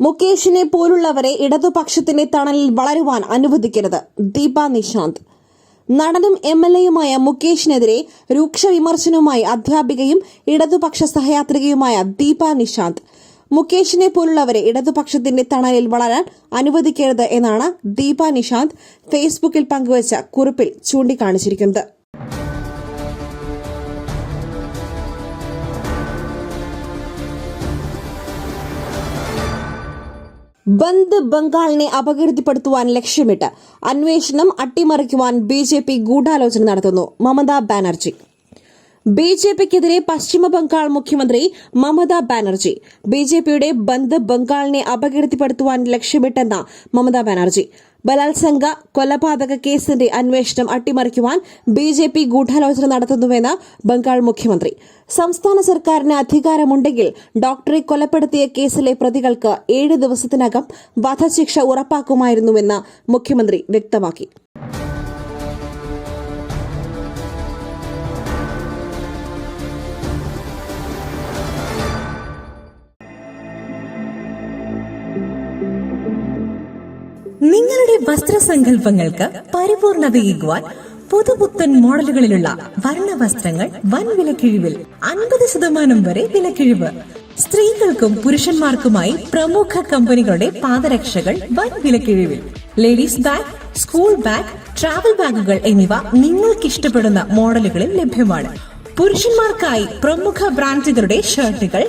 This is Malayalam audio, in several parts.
മുകേഷിനെ പോലുള്ളവരെ ഇടതുപക്ഷത്തിന്റെ തണലിൽ വളരുവാൻ അനുവദിക്കരുത്. ദീപ നിശാന്ത്. നടനും എം എൽ എയുമായ മുകേഷിനെതിരെ രൂക്ഷ വിമർശനവുമായി അധ്യാപികയും ഇടതുപക്ഷ സഹയാത്രികയുമായ ദീപ നിശാന്ത്. മുകേഷിനെ പോലുള്ളവരെ ഇടതുപക്ഷത്തിന്റെ തണലിൽ വളരാൻ അനുവദിക്കരുത് എന്നാണ് ദീപ നിശാന്ത് ഫേസ്ബുക്കിൽ പങ്കുവച്ച കുറിപ്പിൽ ചൂണ്ടിക്കാണിച്ചിരിക്കുന്നത്. ബന്ദ് ബംഗാളിനെ അപകീർത്തിപ്പെടുത്തുവാൻ ലക്ഷ്യമിട്ട് അന്വേഷണം അട്ടിമറിക്കുവാൻ ബി ജെ പി ഗൂഢാലോചന നടത്തുന്നു. മമതാ ബാനർജി. ബി ജെ പിക്കെതിരെ പശ്ചിമ ബംഗാൾ മുഖ്യമന്ത്രി മമതാ ബാനർജി. ബി ജെ പിയുടെ ബന്ദ് ബംഗാളിനെ അപകീർത്തിപ്പെടുത്തുവാൻ ലക്ഷ്യമിട്ടെന്ന മമതാ ബാനർജി. ബലാത്സംഗ കൊലപാതക കേസിന്റെ അന്വേഷണം അട്ടിമറിക്കുവാൻ ബി ജെ പി ഗൂഢാലോചന നടത്തുന്നുവെന്ന് ബംഗാൾ മുഖ്യമന്ത്രി. സംസ്ഥാന സർക്കാരിന് അധികാരമുണ്ടെങ്കിൽ ഡോക്ടറെ കൊലപ്പെടുത്തിയ കേസിലെ പ്രതികൾക്ക് ഏഴ് ദിവസത്തിനകം വധശിക്ഷ ഉറപ്പാക്കുമായിരുന്നുവെന്ന് മുഖ്യമന്ത്രി വ്യക്തമാക്കി. വസ്ത്രസങ്കല്പങ്ങൾക്ക് പരിപൂർണതയേകുവാൻ പുതുപുത്തൻ മോഡലുകളിലുള്ള വർണ വസ്ത്രങ്ങൾ വൻ വിലക്കിഴിവിൽ അൻപത് ശതമാനം വരെ വിലക്കിഴിവ്. സ്ത്രീകൾക്കും പുരുഷന്മാർക്കുമായി പ്രമുഖ കമ്പനികളുടെ പാദരക്ഷകൾ വൻ വിലക്കിഴിവിൽ. Ladies bag school bag travel ബാഗുകൾ എന്നിവ നിങ്ങൾക്ക് ഇഷ്ടപ്പെടുന്ന മോഡലുകളിൽ ലഭ്യമാണ്. പുരുഷന്മാർക്കായി പ്രമുഖ ബ്രാൻഡുകളുടെ ഷർട്ടുകൾ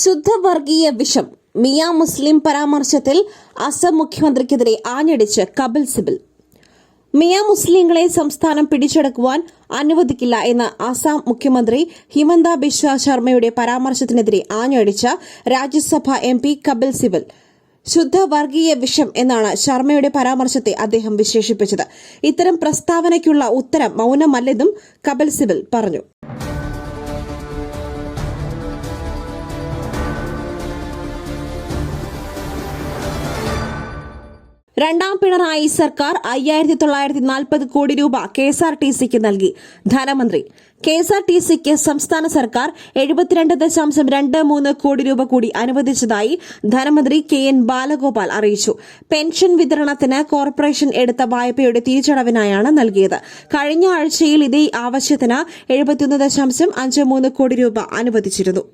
ശുദ്ധവർഗീയ വിഷം മിയ മുസ്ലിം പരാമർശത്തിൽ അസം മുഖ്യമന്ത്രിക്കെതിരെ ആഞ്ഞടിച്ച് കപിൽ സിബിൽ. മിയ മുസ്ലിങ്ങളെ സംസ്ഥാനം പിടിച്ചെടുക്കുവാൻ അനുവദിക്കില്ല എന്ന ആസാം മുഖ്യമന്ത്രി ഹിമന്ത ബിശ്വ ശർമ്മയുടെ പരാമർശത്തിനെതിരെ ആഞ്ഞടിച്ച രാജ്യസഭ എം പി കപിൽ സിബൽ. ശുദ്ധ വർഗീയ വിഷം എന്നാണ് ശർമ്മയുടെ പരാമർശത്തെ അദ്ദേഹം വിശേഷിപ്പിച്ചത്. ഇത്തരം പ്രസ്താവനയ്ക്കുള്ള ഉത്തരം മൌനമല്ലെന്നും കപിൽ സിബൽ പറഞ്ഞു. രണ്ടാം പിണറായി സർക്കാർ അയ്യായിരത്തി തൊള്ളായിരത്തി നാൽപ്പത് കോടി രൂപ കെ എസ് ആർ ടി സിക്ക് നൽകി. ധനമന്ത്രി. കെ എസ് ആർ ടി സിക്ക് സംസ്ഥാന സർക്കാർ എഴുപത്തിരണ്ട് ദശാംശം രണ്ട് മൂന്ന് കോടി രൂപ കൂടി അനുവദിച്ചതായി ധനമന്ത്രി കെ എൻ ബാലഗോപാൽ അറിയിച്ചു. പെൻഷൻ വിതരണത്തിന് കോർപ്പറേഷൻ എടുത്ത വായ്പയുടെ തിരിച്ചടവിനായാണ് നൽകിയത്. കഴിഞ്ഞ ആഴ്ചയിൽ ഇതേ ആവശ്യത്തിന് എഴുപത്തിയൊന്ന് ദശാംശം അഞ്ച് മൂന്ന് കോടി രൂപ അനുവദിച്ചിരുന്നു.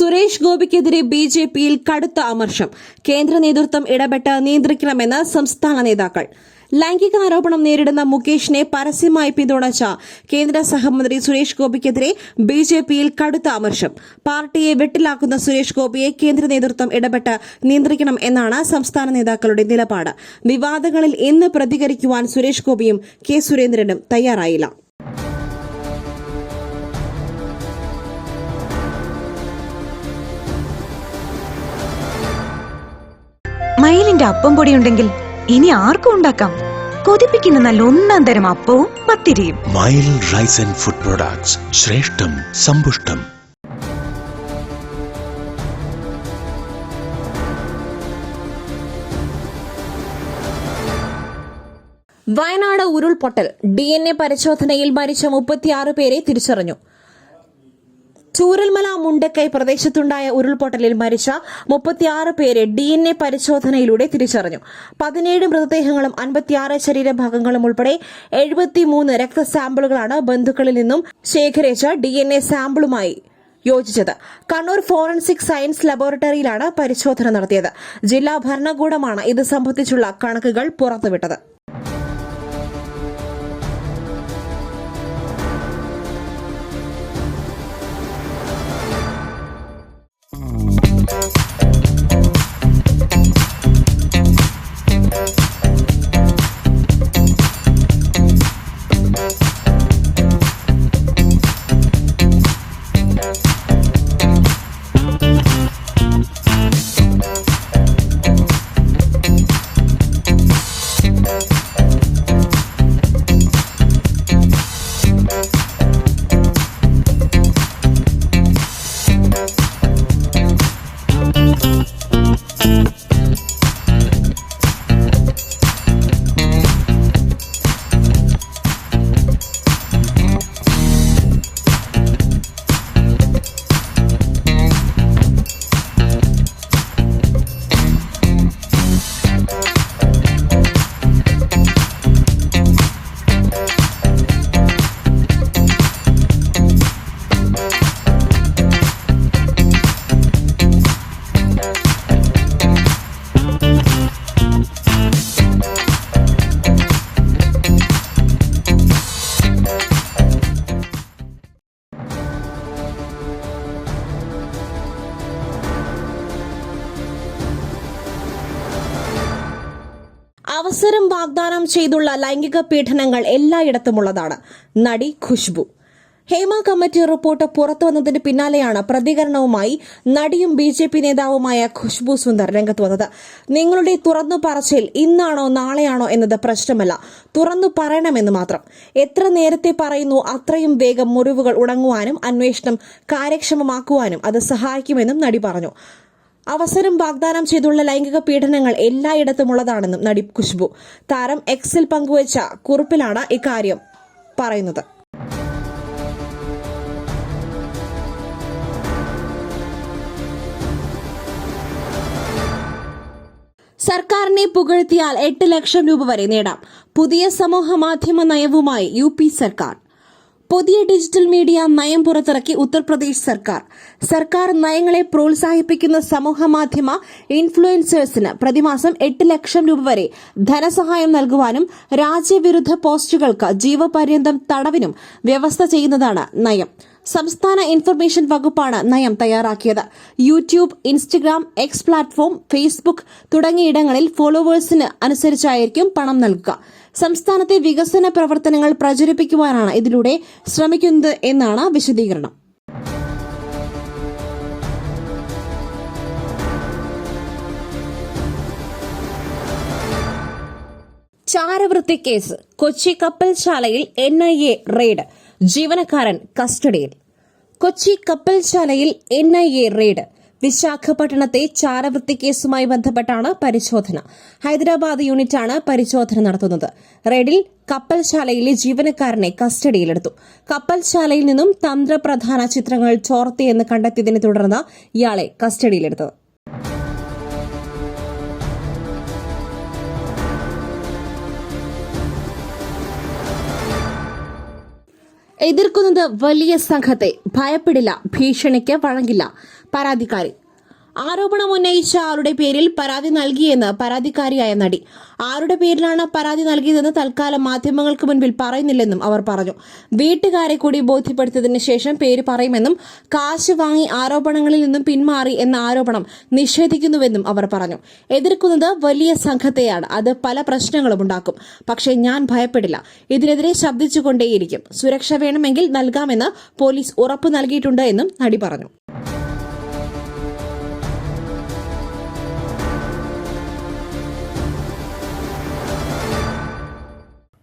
സുരേഷ് ഗോപിക്കെതിരെ ബി ജെ പിയിൽ കടുത്ത അമർഷം. കേന്ദ്ര നേതൃത്വം ഇടപെട്ട് നിയന്ത്രിക്കണമെന്ന് സംസ്ഥാന നേതാക്കൾ. ലൈംഗിക ആരോപണം നേരിടുന്ന മുകേഷിനെ പരസ്യമായി പിന്തുണച്ച കേന്ദ്ര സഹമന്ത്രി സുരേഷ് ഗോപിക്കെതിരെ ബി ജെ പിയിൽ കടുത്ത അമർഷം. പാർട്ടിയെ വെട്ടിലാക്കുന്ന സുരേഷ് ഗോപിയെ കേന്ദ്ര നേതൃത്വം ഇടപെട്ട് നിയന്ത്രിക്കണം എന്നാണ് സംസ്ഥാന നേതാക്കളുടെ നിലപാട്. വിവാദങ്ങളിൽ ഇന്ന് പ്രതികരിക്കുവാൻ സുരേഷ് ഗോപിയും കെ സുരേന്ദ്രനും തയ്യാറായില്ല. മയിലിന്റെ അപ്പം പൊടി ഉണ്ടെങ്കിൽ ഇനി ആർക്കും ഉണ്ടാക്കാം. കൊതിപ്പിക്കുന്ന നല്ല ഒന്നാം തരം അപ്പവും പത്തിരിയും. Mile rice and food products. ശ്രേഷ്ഠം സമ്പുഷ്ടം. വയനാട് ഉരുൾപൊട്ടൽ. ഡി എൻ എ പരിശോധനയിൽ മരിച്ച മുപ്പത്തിയാറ് പേരെ തിരിച്ചറിഞ്ഞു. ചൂരൽമല മുണ്ടക്കൈ പ്രദേശത്തുണ്ടായ ഉരുൾപൊട്ടലിൽ മരിച്ച മുപ്പത്തിയാറ് പേരെ ഡി എൻ എ പരിശോധനയിലൂടെ തിരിച്ചറിഞ്ഞു. പതിനേഴ് മൃതദേഹങ്ങളും അൻപത്തിയാറ് ശരീരഭാഗങ്ങളും ഉൾപ്പെടെ എഴുപത്തിമൂന്ന് രക്തസാമ്പിളുകളാണ് ബന്ധുക്കളിൽ നിന്നും ശേഖരിച്ച ഡി എൻ എ സാമ്പിളുമായി യോജിച്ചത്. കണ്ണൂർ ഫോറൻസിക് സയൻസ് ലബോറട്ടറിയിലാണ് പരിശോധന നടത്തിയത്. ജില്ലാ ഭരണകൂടമാണ് ഇത് സംബന്ധിച്ചുള്ള കണക്കുകൾ പുറത്തുവിട്ടത്. അവസരം വാഗ്ദാനം ചെയ്തുള്ള ലൈംഗിക പീഡനങ്ങൾ എല്ലായിടത്തുമുള്ളതാണ്. നടി ഖുഷ്ബു ഹേമ കമ്മിറ്റി റിപ്പോർട്ട് പുറത്തു വന്നതിന് പിന്നാലെയാണ് പ്രതികരണവുമായി നടിയും ബി ജെ പി നേതാവുമായ ഖുഷ്ബു സുന്ദർ രംഗത്ത് വന്നത്. നിങ്ങളുടെ തുറന്നു പറച്ചിൽ ഇന്നാണോ നാളെയാണോ എന്നത് പ്രശ്നമല്ല. തുറന്നു പറയണമെന്ന് മാത്രം. എത്ര നേരത്തെ പറയുന്നു അത്രയും വേഗം മുറിവുകൾ ഉണങ്ങുവാനും അന്വേഷണം കാര്യക്ഷമമാക്കുവാനും അത് സഹായിക്കുമെന്നും നടി പറഞ്ഞു. അവസരം വാഗ്ദാനം ചെയ്തുള്ള ലൈംഗിക പീഡനങ്ങൾ എല്ലായിടത്തുമുള്ളതാണെന്നും നടി ഖുഷ്ബു താരം എക്സിൽ പങ്കുവച്ച കുറിപ്പിലാണ് ഇക്കാര്യം പറയുന്നത്. സർക്കാരിനെ പുകഴ്ത്തിയാൽ എട്ട് ലക്ഷം രൂപ വരെ നേടാം. പുതിയ സമൂഹ മാധ്യമ നയവുമായി യു സർക്കാർ. പുതിയ ഡിജിറ്റൽ മീഡിയ നയം പുറത്തിറക്കി ഉത്തർപ്രദേശ് സർക്കാർ. സർക്കാർ നയങ്ങളെ പ്രോത്സാഹിപ്പിക്കുന്ന സമൂഹ മാധ്യമ ഇൻഫ്ലുവൻസേഴ്സിന് പ്രതിമാസം എട്ട് ലക്ഷം രൂപ വരെ ധനസഹായം നൽകുവാനും രാജ്യവിരുദ്ധ പോസ്റ്റുകൾക്ക് ജീവപര്യന്തം തടവിനും വ്യവസ്ഥ ചെയ്യുന്നതാണ് നയം. സംസ്ഥാന ഇൻഫർമേഷൻ വകുപ്പാണ് നയം തയ്യാറാക്കിയത്. YouTube Instagram X platform Facebook തുടങ്ങിയിടങ്ങളിൽ ഫോളോവേഴ്സിന് അനുസരിച്ചായിരിക്കും പണം നൽകുക. സംസ്ഥാനത്തെ വികസന പ്രവർത്തനങ്ങൾ പ്രചരിപ്പിക്കുവാനാണ് ഇതിലൂടെ ശ്രമിക്കുന്നത് എന്നാണ് വിശദീകരണം. ചാരവൃത്തി കേസ്. കൊച്ചി കപ്പൽശാലയിൽ എൻ ഐ എ റെയ്ഡ്. ജീവനക്കാരൻ കസ്റ്റഡിയിൽ. കൊച്ചി കപ്പൽശാലയിൽ എൻ ഐ എ റെയ്ഡ്. വിശാഖപട്ടണത്തെ ചാരവൃത്തി കേസുമായി ബന്ധപ്പെട്ടാണ് പരിശോധന. ഹൈദരാബാദ് യൂണിറ്റാണ് പരിശോധന നടത്തുന്നത്. റെയ്ഡിൽ കപ്പൽശാലയിലെ ജീവനക്കാരനെ കസ്റ്റഡിയിലെടുത്തു. കപ്പൽശാലയിൽ നിന്നും തന്ത്രപ്രധാന ചിത്രങ്ങൾ ചോർത്തിയെന്ന് കണ്ടെത്തിയതിനെ തുടർന്ന് ഇയാളെ കസ്റ്റഡിയിലെടുത്തത്. എതിർക്കുന്നത് വലിയ സംഘത്തെ ഭയപ്പെടില്ല ഭീഷണിക്ക് വഴങ്ങില്ല. പരാതിക്കാരി ആരോപണം ഉന്നയിച്ച ആളുടെ പേരിൽ പരാതി നൽകിയെന്ന് പരാതിക്കാരിയായ നടി. ആരുടെ പേരിലാണ് പരാതി നൽകിയതെന്ന് തൽക്കാലം മാധ്യമങ്ങൾക്ക് മുൻപിൽ പറയുന്നില്ലെന്നും അവർ പറഞ്ഞു. വീട്ടുകാരെ കൂടി ബോധ്യപ്പെടുത്തിയതിനു ശേഷം പേര് പറയുമെന്നും കാശ് വാങ്ങി ആരോപണങ്ങളിൽ നിന്നും പിന്മാറി എന്ന ആരോപണം നിഷേധിക്കുന്നുവെന്നും അവർ പറഞ്ഞു. എതിർക്കുന്നത് വലിയ സംഘത്തെയാണ്. അത് പല പ്രശ്നങ്ങളും ഉണ്ടാക്കും. പക്ഷേ ഞാൻ ഭയപ്പെടില്ല. ഇതിനെതിരെ ശബ്ദിച്ചുകൊണ്ടേയിരിക്കും. സുരക്ഷ വേണമെങ്കിൽ നൽകാമെന്ന് പോലീസ് ഉറപ്പു നൽകിയിട്ടുണ്ട് എന്നും നടി പറഞ്ഞു.